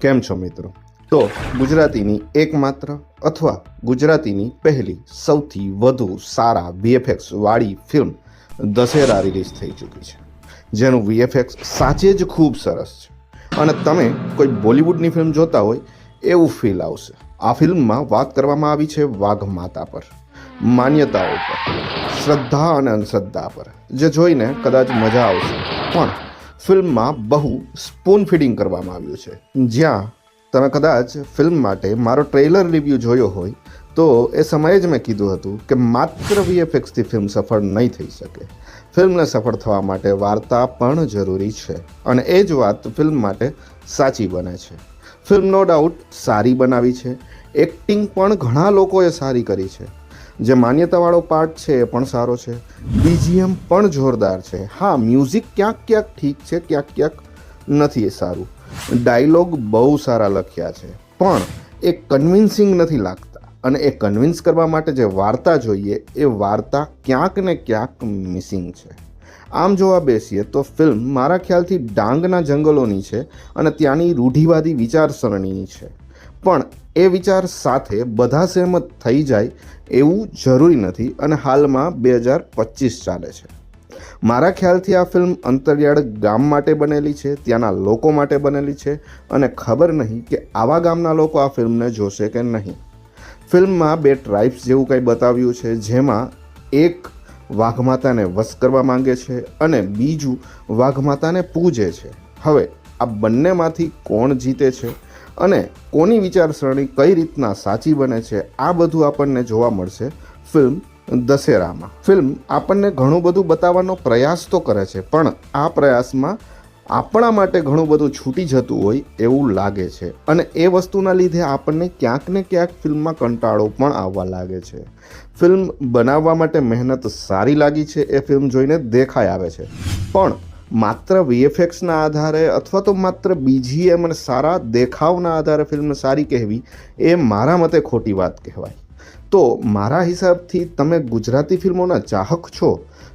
કેમ છો મિત્રો? તો ગુજરાતીની એકમાત્ર અથવા ગુજરાતીની પહેલી સૌથી વધુ સારા વીએફએક્સ વાળી ફિલ્મ દશેરા રિલીઝ થઈ ચૂકી છે. જેનું વીએફએક્સ સાચે જ ખૂબ સરસ છે. અને તમે કોઈ બોલિવૂડની ફિલ્મ જોતા હોય, એવું ફીલ આવશે. આ ફિલ્મમાં વાત કરવામાં આવી છે વાઘ માતા પર, માન્યતાઓ પર, શ્રદ્ધા અને અંધશ્રદ્ધા પર, જે જોઈને કદાચ મજા આવશે. પણ ફિલ્મમાં બહુ સ્પૂન ફીડિંગ કરવામાં આવ્યું છે. જ્યાં તમે કદાચ ફિલ્મ માટે મારો ટ્રેલર રિવ્યૂ જોયો હોય, તો એ સમયે જ મેં કીધું હતું કે માત્ર વીએફએક્સથી ફિલ્મ સફળ નહીં થઈ શકે. ફિલ્મને સફળ થવા માટે વાર્તા પણ જરૂરી છે અને એ જ વાત ફિલ્મ માટે સાચી બને છે. ફિલ્મ નો ડાઉટ સારી બનાવી છે. એક્ટિંગ પણ ઘણા લોકોએ સારી કરી છે. જે માન્યતાવાળો પાર્ટ છે એ પણ સારો છે. બીજીએમ પણ જોરદાર છે. હા મ્યુઝિક ક્યાંક ક્યાંક ઠીક છે, ક્યાંક ક્યાંક નથી એ સારું. ડાયલોગ બહુ સારા લખ્યા છે. પણ એ કન્વિન્સિંગ નથી લાગતા અને એ કન્વિન્સ કરવા માટે જે વાર્તા જોઈએ એ વાર્તા ક્યાંક ને ક્યાંક મિસિંગ છે. આમ જોવા બેસીએ તો ફિલ્મ મારા ખ્યાલથી ડાંગના જંગલોની છે અને ત્યાંની રૂઢિવાદી વિચારસરણીની છે. પણ એ વિચાર સાથે બધા સહેમત થઈ જાય એવું જરૂરી નથી અને હાલમાં બે હજાર પચીસ ચાલે છે. મારા ખ્યાલથી આ ફિલ્મ અંતરિયાળ ગામ માટે બનેલી છે, ત્યાંના લોકો માટે બનેલી છે અને ખબર નહીં કે આવા ગામના લોકો આ ફિલ્મને જોશે કે નહીં. ફિલ્મમાં બે ટ્રાઇબ્સ જેવું કંઈ બતાવ્યું છે, જેમાં એક વાઘમાતાને વશ કરવા માંગે છે અને બીજું વાઘમાતાને પૂજે છે. હવે આ બંનેમાંથી કોણ જીતે છે અને કોની વિચારસરણી કઈ રીતના સાચી બને છે, આ બધું આપણને જોવા મળશે ફિલ્મ દશેરામાં. ફિલ્મ આપણને ઘણું બધું બતાવવાનો પ્રયાસ તો કરે છે, પણ આ પ્રયાસમાં આપણા માટે ઘણું બધું છૂટી જતું હોય એવું લાગે છે. અને એ વસ્તુના લીધે આપણને ક્યાંક ને ક્યાંક ફિલ્મમાં કંટાળો પણ આવવા લાગે છે. ફિલ્મ બનાવવા માટે મહેનત સારી લાગી છે, એ ફિલ્મ જોઈને દેખાઈ આવે છે. પણ માત્ર વીએફએક્સના આધારે અથવા તો માત્ર બીજીએમ અને સારા દેખાવના આધારે ફિલ્મ સારી કહેવી એ મારા મતે ખોટી વાત કહેવાય. તો મારા હિસાબથી તમે ગુજરાતી ફિલ્મોના ચાહક છો,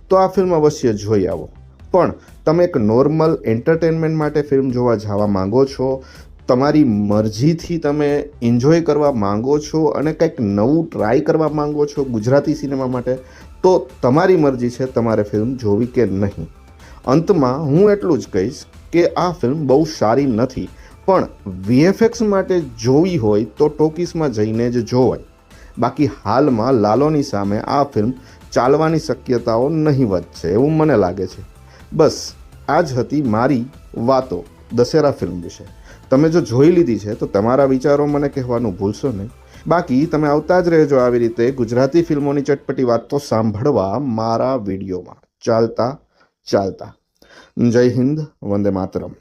તો આ ફિલ્મ અવશ્ય જોઈ આવો. પણ તમે એક નોર્મલ એન્ટરટેનમેન્ટ માટે ફિલ્મ જોવા જવા માંગો છો, તમારી મરજીથી તમે એન્જોય કરવા માંગો છો અને કંઈક નવું ટ્રાય કરવા માંગો છો ગુજરાતી સિનેમા માટે, તો તમારી મરજી છે તમારે ફિલ્મ જોવી કે નહીં. અંતમાં હું એટલું જ કહીશ કે આ ફિલ્મ બહુ સારી નથી, પણ વીએફએક્સ માટે જોવી હોય તો ટોકીસમાં જઈને જ જોવાય. બાકી હાલમાં લાલોની સામે આ ફિલ્મ ચાલવાની શક્યતાઓ નહીવત છે એવું મને લાગે છે. બસ આ જ હતી મારી વાતો દશેરા ફિલ્મ વિશે. તમે જો જોઈ લીધી છે તો તમારા વિચારો મને કહેવાનું ભૂલશો નહીં. બાકી તમે આવતા જ રહેજો આવી રીતે ગુજરાતી ફિલ્મોની ચટપટી વાતો સાંભળવા મારા વિડીયોમાં. ચાલતા ચાલતા. જય હિન્દ વંદે માતરમ.